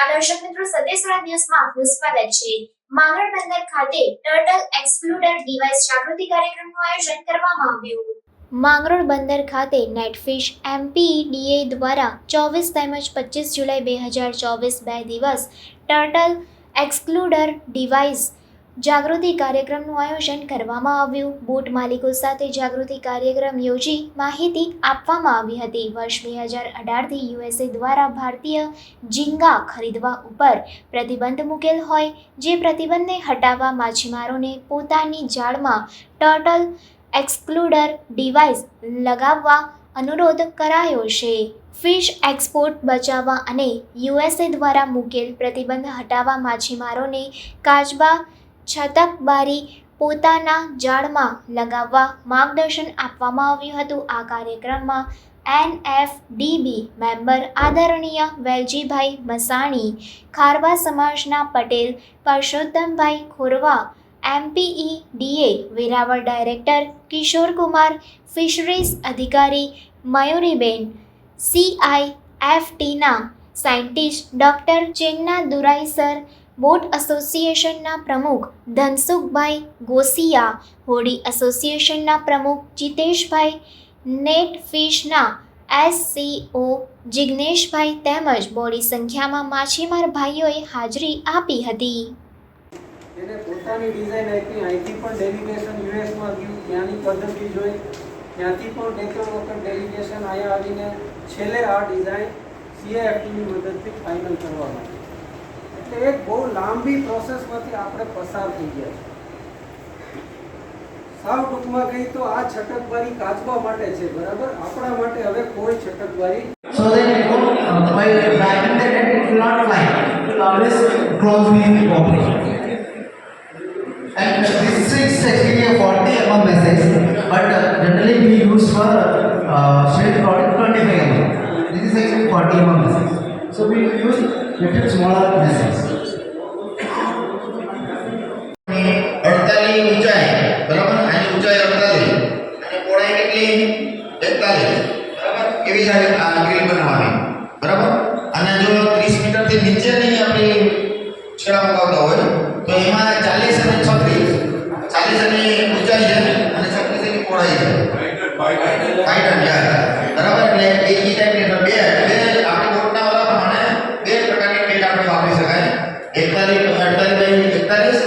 નમસ્કાર મિત્રો સદેશવાળા ન્યૂઝમાં આપનું સ્વાગત છે. માંગરોળ બંદર ખાતે ટર્ટલ એક્સપ્લોડર ડિવાઇસ જાગૃતિ કાર્યક્રમનું આયોજન કરવામાં આવ્યું. માંગરોળ બંદર ખાતે નેટફિશ એમપીડીએ દ્વારા ચોવીસ તેમજ પચીસ જુલાઈ બે હજાર ચોવીસ બે દિવસ ટર્ટલ એક્સક્લુડર ડિવાઇસ જાગૃતિ કાર્યક્રમનું આયોજન કરવામાં આવ્યું. બોટ માલિકો સાથે જાગૃતિ કાર્યક્રમ યોજી માહિતી આપવામાં આવી હતી. વર્ષ બે હજાર અઢારથી યુએસએ દ્વારા ભારતીય ઝીંગા ખરીદવા ઉપર પ્રતિબંધ મૂકેલ હોય, જે પ્રતિબંધને હટાવવા માછીમારોને પોતાની જાળમાં ટર્ટલ એક્સક્લુડર ડિવાઇસ લગાવવા અનુરોધ કરાયો છે. ફિશ એક્સપોર્ટ બચાવવા અને યુએસએ દ્વારા મૂકેલ પ્રતિબંધ હટાવવા માછીમારોને કાચબા છતકબારી પોતાના જાળમાં લગાવવા માર્ગદર્શન આપવામાં આવ્યું હતું. આ કાર્યક્રમમાં એનએફડીબી મેમ્બર આદરણીય વેલજીભાઈ મસાણી, ખારવા સમાજના Patel, Parsottambhai Khorva MPEDA Veraval director Kishorkumar, fisheries અધિકારી મયુરીબેન સીઆઈ એફટીના scientist doctor Chenna Durai sir boat એસોસિએશનના પ્રમુખ ધનસુખભાઈ ગોસિયા, હોડી એસોસિએશનના પ્રમુખ જીતેશભાઈ નેટ ફિશના એસસીઓ જિગ્નેશભાઈ તેમજ બોડી સંખ્યામાં માછીમાર ભાઈઓએ હાજરી આપી હતી. એને પોતાની ડિઝાઇન આપી, અહીંથી પણ ડેલિગેશન યુએસમાં ગયું, ત્યાંની પદ્ધતિ જોઈ. ત્યાંથી પણ બે ત્રણ વખત ડેલિગેશન અહીંયા આવીને છેલ્લે આ ડિઝાઇન સીએએફટીની મદદથી ફાઇનલ કરવામાં આવી એટલે એક બહુ લાંબી પ્રોસેસમાંથી આપણે પસાર થઈ ગયા છે સાવ ટૂંકમાં કહી તો આ છટકબારી કાચબા માટે છે બરાબર આપણા માટે હવે કોઈ છટકબારી So that you know, uh, while driving the net, it will not fly. It will always close being properly. And this is actually a 40 mm message, but uh, generally we use for uh, straight product 25 mm. This is actually 40 mm message. So we use little smaller message. અડતાલીસ ઊંચાઈ બરાબર? આની ઊંચાઈ અડતાલીસ. અને પહોળાઈ કેટલી? એકતાલીસ બરાબર? એવી સારી આ ગ્રીલ બનાવવાની. બરાબર? અને જો ત્રીસ મીટરથી નીચેની આપણી છેડા મુકાવતા હોય તો એમાં ચાલીસ અને છત્રીસ. ચાલીસ અને ઊંચાઈ છે અને છત્રીસ એની પહોળાઈ છે. બરાબર? એટલે એ ઈ ટાઈપની એટલે બે બે આપણી બોટના વાળા પ્રમાણે બે પ્રકારની પ્લેટ આપણે વાપરી શકાય એકતાલીસ અડતાલીસ બાય એકતાલીસ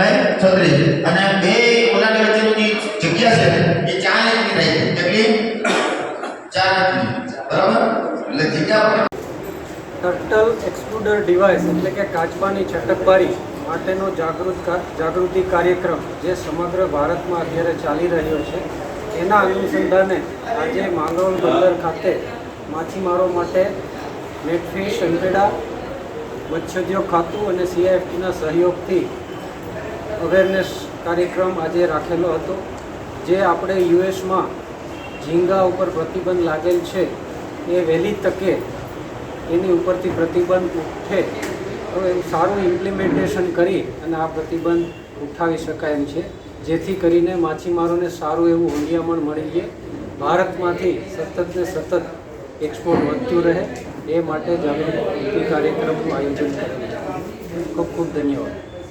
બાય છત્રીસ અને બે ઓલાની વચ્ચેની જે જગ્યા છે એ ચાર ઇંચની રહી. કેટલી? ચાર ઇંચની બરાબર? એટલે જગ્યા ટર્ટલ એક્સપ્લોડર ડિવાઇસ એટલે કે કાચબાની છટકબારી માટેનો જાગૃત જાગૃતિ કાર્યક્રમ જે સમગ્ર ભારતમાં અત્યારે ચાલી રહ્યો છે. એના અનુસંધાને આજે માંગરોળ બંદર ખાતે માછીમારો માટે મેટફી અંકેડા મત્સ્યોદ્યોગ ખાતું અને સીઆઈએફટીના સહયોગથી અવેરનેસ કાર્યક્રમ આજે રાખેલો હતો, જે આપણે યુએસમાં ઝીંગા ઉપર પ્રતિબંધ લાગેલ છે, એ વહેલી તકે એની ઉપરથી પ્રતિબંધ ઉઠે. એવું સારું ઇમ્પ્લિમેન્ટેશન કરી અને આ પ્રતિબંધ ઉઠાવી શકાય એમ છે. જેથી કરીને માછીમારોને સારું એવું હુંડિયામણ મળી રહે. ભારતમાંથી સતત ને સતત એક્સપોર્ટ વધતું રહે. એ માટે જાગૃતિ કાર્યક્રમનું આયોજન કરેલું ખૂબ ખૂબ ધન્યવાદ.